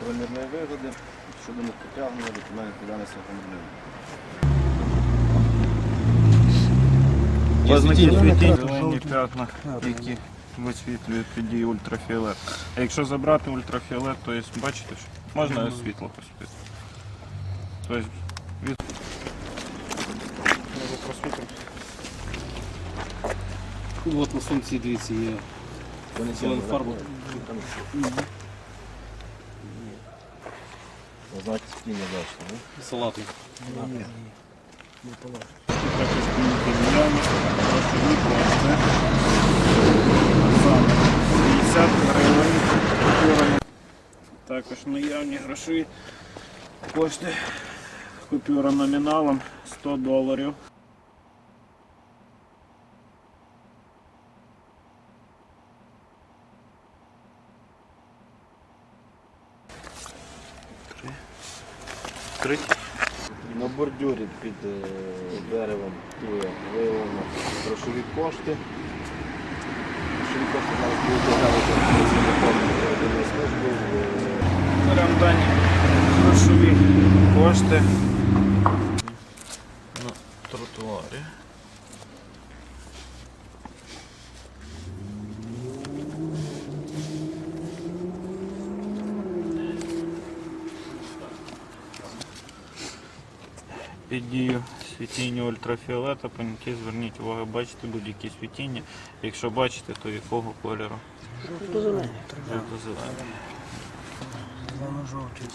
неправомірної вигоди щодо непритягнення до кримінальної відповідальності громадянина. Зелені п'ятна, які висвітлюють під дією ультрафіолет. А якщо забрати ультрафіолет, то є, бачите, що можна світло посвітити. Тобто від... Ну, От на сонці дивіться є. Вони зелена фарба. Знаки спільно бачите, ні? Салатний. також клініки діяльність, грошові кошти. Саме 50 гривень купюрами. Також наявні грошові кошти. Купюра номіналом 100 доларів. На бордюрі під е, деревом тує виявлено грошові кошти. Грошові кошти зараз будуть працівником служби. Беремо дані грошові кошти на тротуарі. під дію світіння ультрафіолета, паніки, зверніть увагу, бачите будь-які світіння. Якщо бачите, то якого кольору? Жовто-зелений. Жовто-зелений. Воно жовтий.